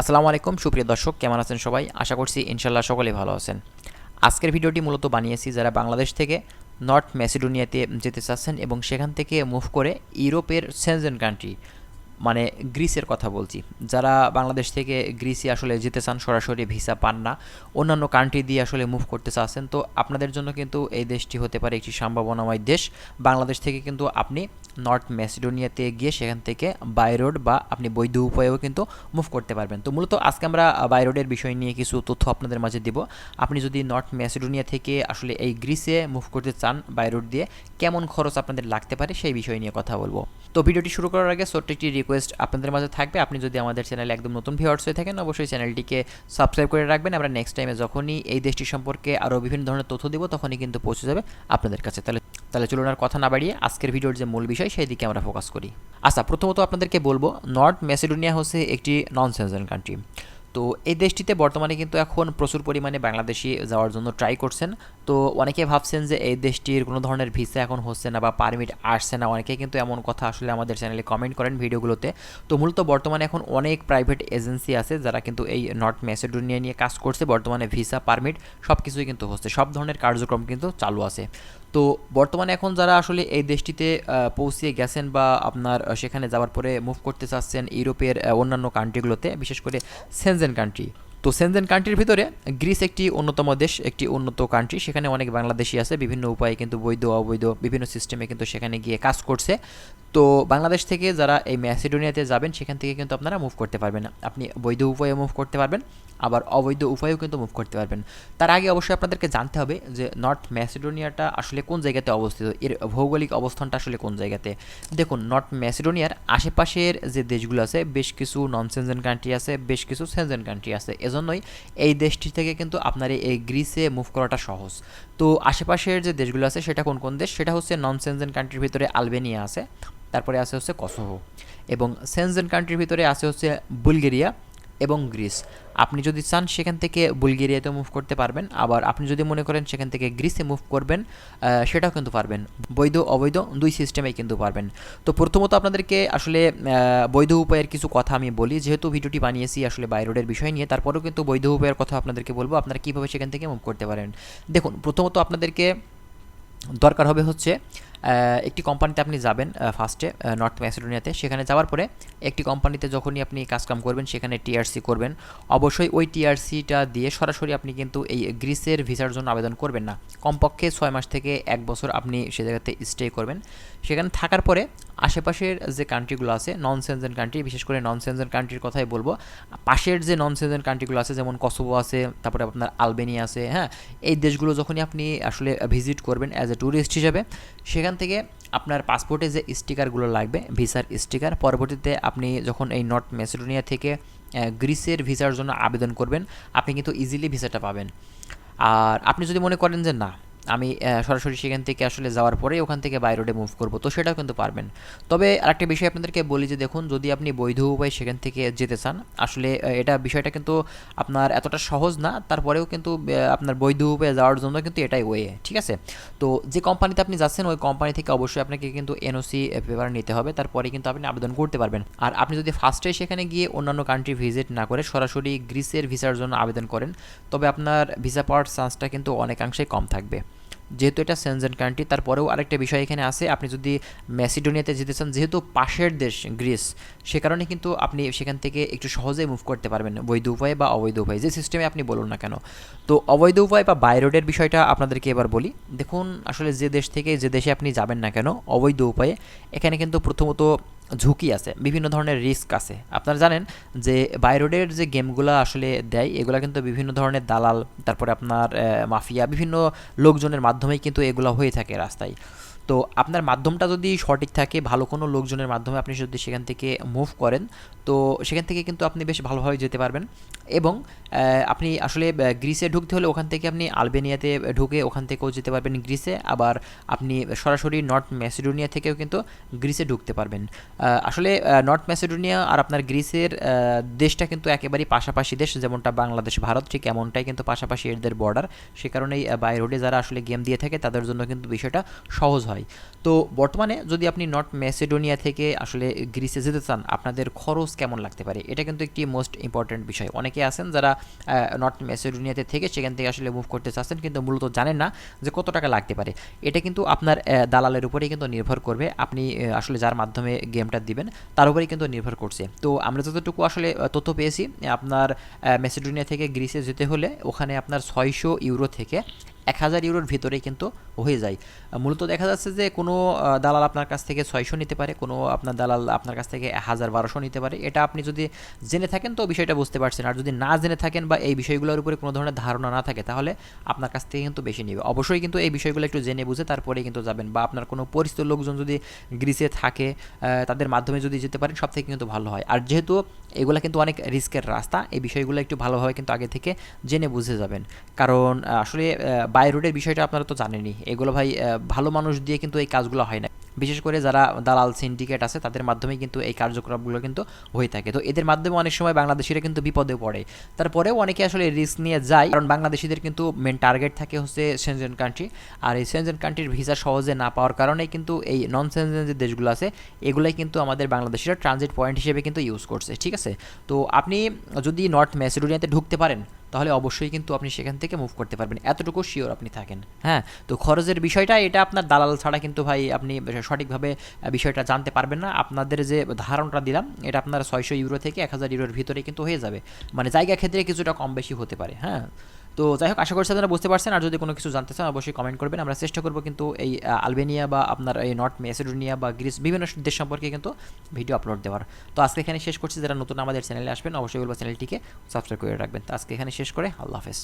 আসসালামু আলাইকুম, সুপ্রিয় দর্শক, কেমন আছেন সবাই? আশা করছি ইনশাল্লাহ সকলেই ভালো আছেন। আজকের ভিডিওটি মূলত বানিয়েছি যারা বাংলাদেশ থেকে নর্থ ম্যাসিডোনিয়াতে যেতে চাচ্ছেন এবং সেখান থেকে মুভ করে ইউরোপের সেনজেন কান্ট্রি মানে গ্রিসের কথা বলছি। যারা বাংলাদেশ থেকে গ্রিসে আসলে যেতে চান, সরাসরি ভিসা পান না, অন্যান্য কান্ট্রি দিয়ে আসলে মুভ করতে চাচ্ছেন, তো আপনাদের জন্য কিন্তু এই দেশটি হতে পারে একটি সম্ভাবনাময় দেশ। বাংলাদেশ থেকে কিন্তু আপনি নর্থ ম্যাসিডোনিয়াতে গিয়ে সেখান থেকে বাই রোড বা আপনি বৈধ উপায়েও কিন্তু মুভ করতে পারবেন। তো মূলত আজকে আমরা বাই রোডের বিষয় নিয়ে কিছু তথ্য আপনাদের মাঝে দিব। আপনি যদি নর্থ ম্যাসিডোনিয়া থেকে আসলে এই গ্রিসে মুভ করতে চান বাই রোড দিয়ে কেমন খরচ আপনাদের লাগতে পারে সেই বিষয় নিয়ে কথা বলব। তো ভিডিওটি শুরু করার আগে ছোট্ট একটি রিকোয়েস্ট আপনাদের মাঝে থাকবে। আপনি যদি আমাদের চ্যানেলে একদম নতুন ভিউয়ার্স হয়ে থাকেন, অবশ্যই চ্যানেলটিকে সাবস্ক্রাইব করে রাখবেন। আমরা নেক্সট টাইমে যখনই এই দেশটি সম্পর্কে আরও বিভিন্ন ধরনের তথ্য দেবো, তখনই কিন্তু পৌঁছে যাবে আপনাদের কাছে। তাহলে তাহলে চলুন আর কথা না বাড়িয়ে আজকের ভিডিওর যে মূল বিষয়, সেই দিকে আমরা ফোকাস করি। আচ্ছা প্রথমত আপনাদেরকে বলব নর্থ মেসিডোনিয়া হচ্ছে একটি নন সেনজেন কান্ট্রি তো এই দেশটিতে বর্তমানে কিন্তু এখন প্রচুর পরিমাণে বাংলাদেশি যাওয়ার জন্য ট্রাই করছেন। তো অনেকে ভাবছেন যে এই দেশটির কোনো ধরনের ভিসা এখন হচ্ছে না বা পারমিট আসছে না। অনেকে কিন্তু এমন কথা আসলে আমাদের চ্যানেলে কমেন্ট করেন ভিডিওগুলোতে। তো মূলত বর্তমানে এখন অনেক প্রাইভেট এজেন্সি আছে যারা কিন্তু এই নর্থ ম্যাসেডোনিয়া নিয়ে কাজ করছে। বর্তমানে ভিসা পারমিট সব কিছুই কিন্তু হচ্ছে। সব ধরনের কার্যক্রম কিন্তু চালু আছে। তো বর্তমানে এখন যারা আসলে এই দেশটিতে পৌঁছিয়ে গেছেন বা আপনার সেখানে যাওয়ার পরে মুভ করতে চাচ্ছেন ইউরোপের অন্যান্য কান্ট্রিগুলোতে বিশেষ করে সেনজেন কান্ট্রি তো সেনজেন কান্ট্রির ভিতরে গ্রিস একটি অন্যতম দেশ, একটি উন্নত কান্ট্রি সেখানে অনেক বাংলাদেশি আছে, বিভিন্ন উপায়ে কিন্তু বৈধ, অবৈধ, বিভিন্ন সিস্টেমে কিন্তু সেখানে গিয়ে কাজ করছে। তো বাংলাদেশ থেকে যারা এই ম্যাসিডোনিয়াতে যাবেন, সেখান থেকে কিন্তু আপনারা মুভ করতে পারবেন। আপনি বৈধ উপায়ে মুভ করতে পারবেন, আবার অবৈধ উপায়েও কিন্তু মুভ করতে পারবেন। তার আগে অবশ্যই আপনাদেরকে জানতে হবে যে নর্থ ম্যাসিডোনিয়াটা আসলে কোন জায়গাতে অবস্থিত? এর ভৌগোলিক অবস্থানটা আসলে কোন জায়গাতে? দেখুন নর্থ ম্যাসিডোনিয়ার আশেপাশের যে দেশগুলো আছে, বেশ কিছু নন সেনজেন কান্ট্রি আছে, বেশ কিছু সেনজেন কান্ট্রি আছে। এজন্যই এই দেশটি থেকে কিন্তু আপনার এই গ্রিসে মুভ করাটা সহজ। তো আশেপাশের যে দেশগুলো আছে, সেটা কোন কোন দেশ? সেটা হচ্ছে নন সেনজেন কান্ট্রির ভিতরে আলবেনিয়া আছে, তারপরে আছে হচ্ছে কসোভো এবং সেনজেন কান্ট্রির ভিতরে আছে হচ্ছে বুলগেরিয়া এবং গ্রিস। আপনি যদি চান সেখান থেকে বুলগেরিয়াতে মুভ করতে পারবেন, আবার আপনি যদি মনে করেন সেখান থেকে গ্রিসে মুভ করবেন সেটাও কিন্তু পারবেন। বৈধ, অবৈধ দুই সিস্টেমেই কিন্তু পারবেন। তো প্রথমত আপনাদেরকে আসলে বৈধ উপায়ের কিছু কথা আমি বলি। যেহেতু ভিডিওটি বানিয়েছি আসলে বাই রোডের বিষয় নিয়ে, তারপরেও কিন্তু বৈধ উপায়ের কথা আপনাদেরকে বলব, আপনারা কীভাবে সেখান থেকে মুভ করতে পারেন। দেখুন, প্রথমত আপনাদেরকে দরকার হবে হচ্ছে একটি কোম্পানিতে আপনি যাবেন ফার্স্টে নর্থ ম্যাসিডোনিয়াতে সেখানে যাওয়ার পরে একটি কোম্পানিতে যখনই আপনি কাজকাম করবেন, সেখানে টিআরসি করবেন। অবশ্যই ওই টিআরসিটা দিয়ে সরাসরি আপনি কিন্তু এই গ্রিসের ভিসার জন্য আবেদন করবেন না। কমপক্ষে ছয় মাস থেকে এক বছর আপনি সে জায়গাতে স্টে করবেন। সেখানে থাকার পরে আশেপাশের যে কান্ট্রিগুলো আছে নন সেনজেন কান্ট্রি বিশেষ করে নন সেনজেন কান্ট্রির কথাই বলব, পাশের যে নন সেনজেন কান্ট্রিগুলো আছে, যেমন কসোভো আছে, তারপরে আপনার আলবেনিয়া আছে হ্যাঁ এই দেশগুলো যখনই আপনি আসলে ভিজিট করবেন অ্যাজ এ ট্যুরিস্ট হিসেবে, সেখান থেকে আপনার পাসপোর্টে যে স্টিকারগুলো লাগবে, ভিসার স্টিকার, পরবর্তীতে আপনি যখন এই নর্থ মেসিডোনিয়া থেকে গ্রিসের ভিসার জন্য আবেদন করবেন, আপনি কিন্তু ইজিলি ভিসাটা পাবেন। আর আপনি যদি মনে করেন যে না আমি সরাসরি সেখান থেকে আসলে যাওয়ার পরে ওখান থেকে বাই রোডে মুভ করব, তো সেটাও কিন্তু পারবেন। তবে আরেকটা বিষয় আপনাদেরকে বলি যে দেখুন, যদি আপনি বৈধ উপায় সেখান থেকে যেতে চান, আসলে এটা বিষয়টা কিন্তু আপনার এতটা সহজ না, তারপরেও কিন্তু আপনার বৈধ উপায়ে যাওয়ার জন্য কিন্তু এটাই ওয়ে ঠিক আছে? তো যে কোম্পানিতে আপনি যাচ্ছেন, ওই কোম্পানি থেকে অবশ্যই আপনাকে কিন্তু এনওসি পেপার নিতে হবে, তারপরে কিন্তু আপনি আবেদন করতে পারবেন। আর আপনি যদি ফার্স্টে সেখানে গিয়ে অন্যান্য কান্ট্রি ভিজিট না করে সরাসরি গ্রিসের ভিসার জন্য আবেদন করেন, তবে আপনার ভিসা পাওয়ার চান্সটা কিন্তু অনেকাংশেই কম থাকবে। যেহেতু এটা সেনজেন কান্ট্রি তারপরেও আরেকটা বিষয় এখানে আছে, আপনি যদি ম্যাসিডোনিয়াতে যেতে চান, যেহেতু পাশের দেশ গ্রিস সে কারণে কিন্তু আপনি সেখান থেকে একটু সহজেই মুভ করতে পারবেন, বৈধ উপায় বা অবৈধ উপায়, যে সিস্টেমে আপনি বলুন না কেন। তো অবৈধ উপায় বা বাই রোডের বিষয়টা আপনাদেরকে এবার বলি। দেখুন, আসলে যে দেশ থেকে যে দেশে আপনি যাবেন না কেন, অবৈধ উপায়ে, এখানে কিন্তু প্রথমত ঝুঁকি আছে, বিভিন্ন ধরনের রিস্ক আছে। আপনারা জানেন যে বাইরোডের যে গেমগুলো আসলে দেয়, এগুলো কিন্তু বিভিন্ন ধরনের দালাল, তারপরে আপনার মাফিয়া, বিভিন্ন লোকজনের মাধ্যমেই কিন্তু এগুলো হয়ে থাকে রাস্তায়। তো আপনার মাধ্যমটা যদি সঠিক থাকে, ভালো কোনো লোকজনের মাধ্যমে আপনি যদি সেখান থেকে মুভ করেন, তো সেখান থেকে কিন্তু আপনি বেশ ভালোভাবে যেতে পারবেন। এবং আপনি আসলে গ্রিসে ঢুকতে হলে ওখান থেকে আপনি আলবেনিয়াতে ঢুকে ওখান থেকেও যেতে পারবেন গ্রিসে। আবার আপনি সরাসরি নর্থ ম্যাসিডোনিয়া থেকেও কিন্তু গ্রিসে ঢুকতে পারবেন। আসলে নর্থ ম্যাসিডোনিয়া আর আপনার গ্রিসের দেশটা কিন্তু একেবারেই পাশাপাশি দেশ, যেমনটা বাংলাদেশ, ভারত, ঠিক এমনটাই কিন্তু পাশাপাশি এদের বর্ডার সে কারণেই বাই রোডে যারা আসলে গেম দিয়ে থাকে, তাদের জন্য কিন্তু বিষয়টা সহজ হয়। হয়। তো বর্তমানে যদি আপনি নর্থ ম্যাসেডোনিয়া থেকে আসলে গ্রিসে যেতে চান, আপনাদের খরচ কেমন লাগতে পারে? এটা কিন্তু একটি মোস্ট ইম্পর্ট্যান্ট বিষয়। অনেকে আছেন যারা নর্থ ম্যাসেডোনিয়াতে থেকে সেখান থেকে আসলে মুভ করতে চাচ্ছেন কিন্তু মূলত জানেন না যে কত টাকা লাগতে পারে। এটা কিন্তু আপনার দালালের উপরেই কিন্তু নির্ভর করবে। আপনি আসলে যার মাধ্যমে গেমটা দিবেন, তার উপরেই কিন্তু নির্ভর করছে। তো আমরা যতটুকু আসলে তথ্য পেয়েছি, আপনার মেসিডোনিয়া থেকে গ্রিসে যেতে হলে ওখানে আপনার ছয়শো ইউরো থেকে এক হাজার ইউরোর ভিতরে কিন্তু হয়ে যায়। মূলত দেখা যাচ্ছে যে কোনো দালাল আপনার কাছ থেকে ছয়শো নিতে পারে, কোনো আপনার দালাল আপনার কাছ থেকে হাজার বারোশো নিতে পারে। এটা আপনি যদি জেনে থাকেন তো বিষয়টা বুঝতে পারছেন। আর যদি না জেনে থাকেন বা এই বিষয়গুলোর উপরে কোনো ধরনের ধারণা না থাকে, তাহলে আপনার কাছ থেকে কিন্তু বেশি নেবে। অবশ্যই কিন্তু এই বিষয়গুলো একটু জেনে বুঝে তারপরে কিন্তু যাবেন বা আপনার কোনো পরিচিত লোকজন যদি গ্রিসে থাকে তাদের মাধ্যমে যদি যেতে পারেন সব থেকে কিন্তু ভালো হয়। আর যেহেতু এগুলো কিন্তু অনেক রিস্কের রাস্তা, এই বিষয়গুলো একটু ভালোভাবে কিন্তু আগে থেকে জেনে বুঝে যাবেন। কারণ আসলে বাই রোডের বিষয়টা আপনারা তো জানেনই। এগুলো ভাই ভালো মানুষ দিয়ে কিন্তু এই কাজগুলো হয় না। বিশেষ করে যারা দালাল সিন্ডিকেট আছে, তাদের মাধ্যমে কিন্তু এই কার্যক্রমগুলো কিন্তু হয়ে থাকে। তো এদের মাধ্যমে অনেক সময় বাংলাদেশিরা কিন্তু বিপদে পড়ে। তারপরেও অনেকে আসলে রিস্ক নিয়ে যায়, কারণ বাংলাদেশিদের কিন্তু মেন টার্গেট থাকে হচ্ছে সেনজেন কান্ট্রি আর এই সেনজেন কান্ট্রির ভিসা সহজে না পাওয়ার কারণে কিন্তু এই নন সেনজেন যে দেশগুলো আছে, এগুলাই কিন্তু আমাদের বাংলাদেশিরা ট্রানজিট পয়েন্ট হিসেবে কিন্তু ইউজ করছে, ঠিক আছে? তো আপনি যদি নর্থ ম্যাসিডোনিয়াতে ঢুকতে পারেন তাহলে অবশ্যই কিন্তু আপনি সেখান থেকে মুভ করতে পারবেন। এতটুকু শিওর আপনি থাকেন। হ্যাঁ তো খরচের বিষয়টা এটা আপনার দালাল ছাড়া কিন্তু ভাই আপনি সঠিকভাবে বিষয়টা জানতে পারবেন না। আপনাদের যে ধারণাটা দিলাম, এটা আপনার ছয়শো ইউরো থেকে এক হাজার ইউরোর ভিতরে কিন্তু হয়ে যাবে। মানে জায়গা ক্ষেত্রে কিছুটা কম বেশি হতে পারে। হ্যাঁ তো যাই হোক, আশা করছি আপনারা বুঝতে পারছেন। আর যদি কোনো কিছু জানতে চান, অবশ্যই কমেন্ট করবেন। আমরা চেষ্টা করব কিন্তু এই আলবেনিয়া বা আপনার এই নর্থ মেসিডোনিয়া বা গ্রিস বিভিন্ন দেশ সম্পর্কে কিন্তু ভিডিও আপলোড দেওয়ার। তো আজকে এখানে শেষ করছি। যারা নতুন আমাদের চ্যানেলে আসবেন, অবশ্যই বলব চ্যানেলটিকে সাবস্ক্রাইব করে রাখবেন। তো আজকে এখানে শেষ করে, আল্লাহ হাফেজ।